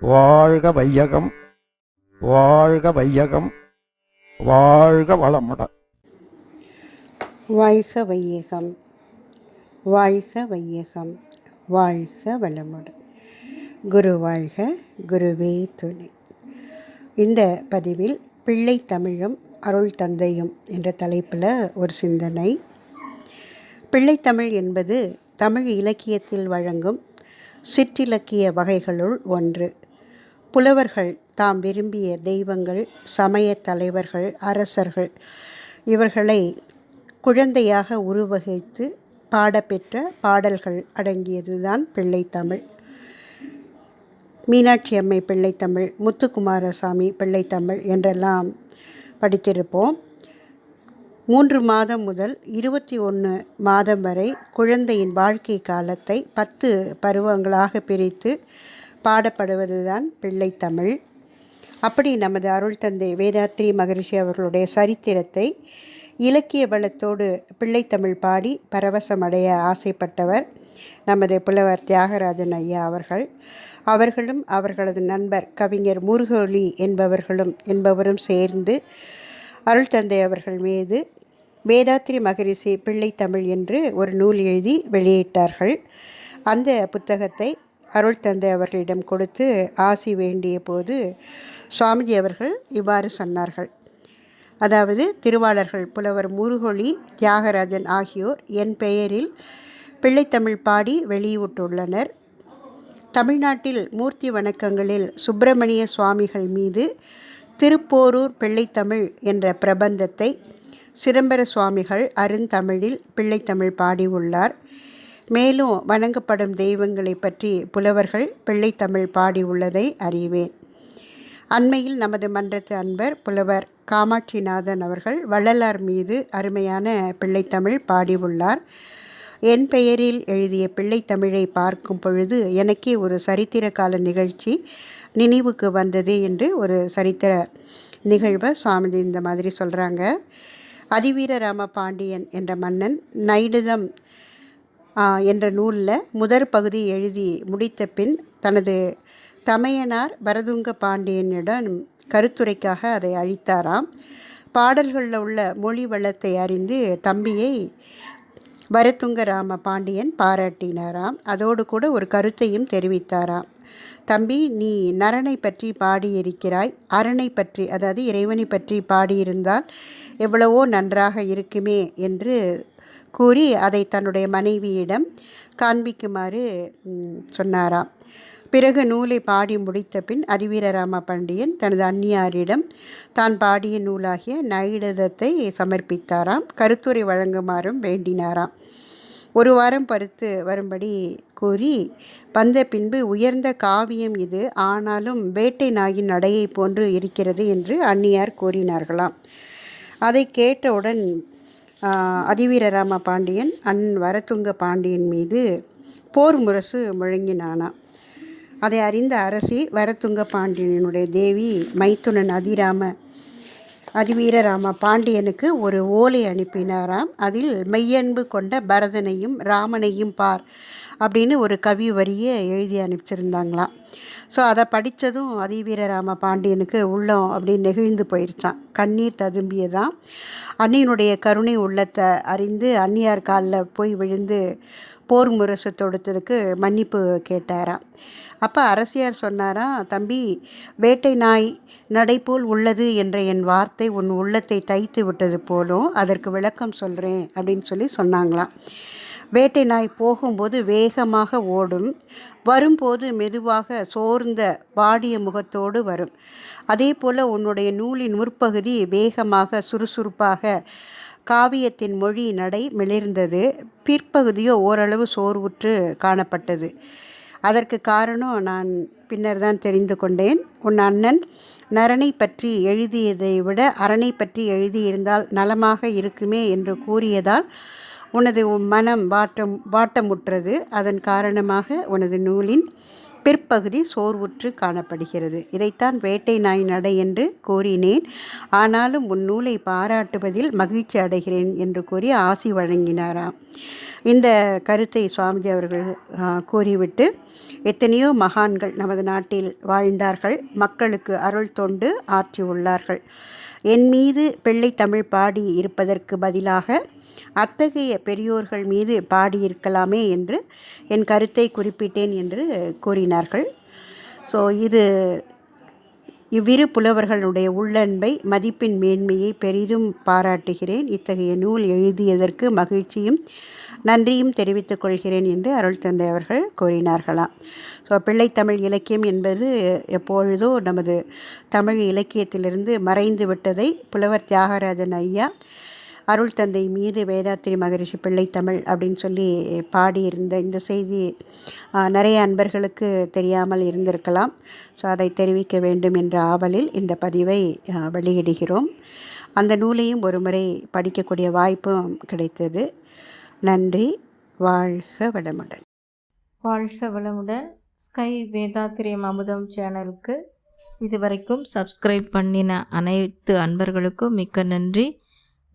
வாழ்க வையகம் வாழ்க வையகம் வாழ்க வளமுடன் வாழ்க வையகம் வாழ்க வையகம் வாழ்க வளமுடன் குரு வாழ்க குருவே துணை. இந்த பதிவில் பிள்ளை தமிழும் அருள் தந்தையும் என்ற தலைப்பில் ஒரு சிந்தனை. பிள்ளைத்தமிழ் என்பது தமிழ் இலக்கியத்தில் வழங்கும் சிற்றிலக்கிய வகைகளுள் ஒன்று. புலவர்கள் தாம் விரும்பிய தெய்வங்கள் சமயத் தலைவர்கள் அரசர்கள். இவர்களை குழந்தையாக உருவகித்து பாடப்பெற்ற பாடல்கள் அடங்கியதுதான் பிள்ளைத்தமிழ். மீனாட்சி அம்மை பிள்ளைத்தமிழ் முத்துக்குமாரசாமி பிள்ளைத்தமிழ் என்றெல்லாம் படித்திருப்போம். மூன்று மாதம் முதல் இருபத்தி ஒன்று மாதம் வரை குழந்தையின் வாழ்க்கை காலத்தை பத்து பருவங்களாக பிரித்து பாடப்படுவதுதான் பிள்ளைத்தமிழ் அப்படி நமது அருள் தந்தை வேதாத்ரி மகரிஷி அவர்களுடைய சரித்திரத்தை இலக்கிய பலத்தோடு பிள்ளைத்தமிழ் பாடி பரவசமடைய ஆசைப்பட்டவர் நமது புலவர் தியாகராஜன் ஐயா அவர்கள். அவர்களும் அவர்களது நண்பர் கவிஞர் முருகொலி என்பவர்களும் என்பவரும் சேர்ந்து அருள் தந்தை அவர்கள் மீது வேதாத்ரி மகரிஷி பிள்ளைத்தமிழ் என்று ஒரு நூல் எழுதி வெளியிட்டார்கள். அந்த புத்தகத்தை அருள் தந்தை அவர்களிடம் கொடுத்து ஆசி வேண்டிய போது சுவாமிஜி அவர்கள் இவ்வாறு சொன்னார்கள். அதாவது திருவாளர்கள் புலவர் முருகொலி தியாகராஜன் ஆகியோர் என் பெயரில் பிள்ளைத்தமிழ் பாடி வெளியிட்டுள்ளனர். தமிழ்நாட்டில் மூர்த்தி வணக்கங்களில் சுப்பிரமணிய சுவாமிகள் மீது திருப்போரூர் பிள்ளைத்தமிழ் என்ற பிரபந்தத்தை சிதம்பர சுவாமிகள் அருந்தமிழில் பிள்ளைத்தமிழ் பாடியுள்ளார். மேலும் வணங்கப்படும் தெய்வங்களை பற்றி புலவர்கள் பிள்ளைத்தமிழ் பாடியுள்ளதை அறிவேன். அண்மையில் நமது மன்றத்து அன்பர் புலவர் காமாட்சிநாதன் அவர்கள் வள்ளலார் மீது அருமையான பிள்ளைத்தமிழ் பாடியுள்ளார். என் பெயரில் எழுதிய பிள்ளைத்தமிழை பார்க்கும் பொழுது எனக்கே ஒரு சரித்திர கால நிகழ்ச்சி நினைவுக்கு வந்தது என்று ஒரு சரித்திர நிகழ்வை சுவாமிஜி இந்த மாதிரி சொல்கிறாங்க அதிவீர ராம பாண்டியன் என்ற மன்னன் நைடுதம் என்ற நூலில் முதற் பகுதி எழுதி முடித்த பின் தனது தமையனார் பரதுங்க பாண்டியனிடம் கருத்துரைக்காக அதை அழித்தாராம். பாடல்களில் உள்ள மொழி வளத்தை அறிந்து தம்பியை வரத்துங்க ராம பாண்டியன் பாராட்டினாராம். அதோடு கூட ஒரு கருத்தையும் தெரிவித்தாராம். தம்பி நீ நரனை பற்றி பாடியிருக்கிறாய். அரணை பற்றி அதாவது இறைவனை பற்றி பாடியிருந்தால் எவ்வளவோ நன்றாக இருக்குமே என்று கூறி அதை தன்னுடைய மனைவியிடம் காண்பிக்குமாறு சொன்னாராம். பிறகு நூலை பாடி முடித்த பின் அறிவீரராம பாண்டியன் தனது அந்நியாரிடம் தான் பாடிய நூலாகிய நயிடதத்தை சமர்ப்பித்தாராம் கருத்துரை வழங்குமாறும் வேண்டினாராம். ஒரு வாரம் பருத்து வரும்படி கூறி வந்த பின்பு உயர்ந்த காவியம் இது ஆனாலும் வேட்டை நாயின் நடையை போன்று இருக்கிறது என்று அந்நியார் கூறினார்களாம். அதை கேட்டவுடன் அதிவீரராம பாண்டியன் அன் வரத்துங்க பாண்டியன் மீது போர் முரசு முழங்கினானா. அதை அறிந்த அரசி வரத்துங்க பாண்டியனுடைய தேவி மைத்துனன் அதிராம அதிவீரராம பாண்டியனுக்கு ஒரு ஓலை அனுப்பினாராம். அதில் மெய்யன்பு கொண்ட பரதனையும் ராமனையும் பார். அப்படின்னு ஒரு கவி வரியை எழுதி அனுப்பிச்சிருந்தாங்களாம். ஸோ அதை படித்ததும் அதிவீரராம பாண்டியனுக்கு உள்ளம் அப்படின்னு நெகிழ்ந்து போயிருச்சான் கண்ணீர் ததும்பியதான் அன்னியினுடைய கருணை உள்ளத்தை அறிந்து அன்னியார் காலில் போய் விழுந்து போர் முரசு தொடுத்ததுக்கு மன்னிப்பு கேட்டாராம். அப்போ அரசியார் சொன்னாரா தம்பி வேட்டை நாய் நடைபோல் உள்ளது என்ற என் வார்த்தை உன் உள்ளத்தை தைத்து விட்டது போலும் அதற்கு விளக்கம் சொல்கிறேன் அப்படின்னு சொல்லி சொன்னாங்களாம். வேட்டை நாய் போகும்போது வேகமாக ஓடும். வரும்போது மெதுவாக சோர்ந்த வாடிய முகத்தோடு வரும். அதே போல் உன்னுடைய நூலின் முற்பகுதி வேகமாக சுறுசுறுப்பாக காவியத்தின் மொழி நடை மிளிர்ந்தது. பிற்பகுதியோ ஓரளவு சோர்வுற்று காணப்பட்டது. அதற்கு காரணம் நான் பின்னர் தான் தெரிந்து கொண்டேன். உன் அண்ணன் நரனை பற்றி எழுதியதை விட அரணை பற்றி எழுதியிருந்தால் நலமாக இருக்குமே என்று கூறியதால் உனது மனம் வாட்டம் வாட்டமுற்றது. அதன் காரணமாக உனது நூலின் பிற்பகுதி சோர்வுற்று காணப்படுகிறது. இதைத்தான் வேட்டை நாய் நடை என்று கூறினேன். ஆனாலும் உன் நூலை பாராட்டுவதில் மகிழ்ச்சி அடைகிறேன் என்று கூறி ஆசி வழங்கினாராம் இந்த கருத்தை சுவாமிஜி அவர்கள் கூறிவிட்டு எத்தனையோ மகான்கள் நமது நாட்டில் வாழ்ந்தார்கள். மக்களுக்கு அருள் தொண்டு ஆற்றியுள்ளார்கள். என் மீது பிள்ளை தமிழ் பாடி இருப்பதற்கு பதிலாக அத்தகைய பெரியோர்கள் மீது பாடியிருக்கலாமே என்று என் கருத்தை குறிப்பிட்டேன் என்று கூறினார்கள். ஸோ இது இவ்விரு புலவர்களுடைய உள்ளன்பை மதிப்பின் மேன்மையை பெரிதும் பாராட்டுகிறேன். இத்தகைய நூல் எழுதியதற்கு மகிழ்ச்சியும் நன்றியும் தெரிவித்துக் கொள்கிறேன் என்று அருள் தந்தை அவர்கள் கூறினார்களாம். ஸோ பிள்ளைத்தமிழ் இலக்கியம் என்பது எப்பொழுதோ நமது தமிழ் இலக்கியத்திலிருந்து மறைந்து விட்டதை புலவர் தியாகராஜன் ஐயா அருள் தந்தை மீது வேதாத்திரி மகரிஷி பிள்ளை தமிழ் அப்படின்னு சொல்லி பாடியிருந்த இந்த செய்தி நிறைய அன்பர்களுக்கு தெரியாமல் இருந்திருக்கலாம். ஸோ அதை தெரிவிக்க வேண்டும் என்ற ஆவலில் இந்த பதிவை வெளியிடுகிறோம். அந்த நூலையும் ஒரு முறை படிக்கக்கூடிய வாய்ப்பும் கிடைத்தது. நன்றி. வாழ்க வளமுடன். வாழ்க வளமுடன். ஸ்கை வேதாத்திரியம் அமுதம் சேனலுக்கு இதுவரைக்கும் சப்ஸ்கிரைப் பண்ணின அனைத்து அன்பர்களுக்கும் மிக்க நன்றி.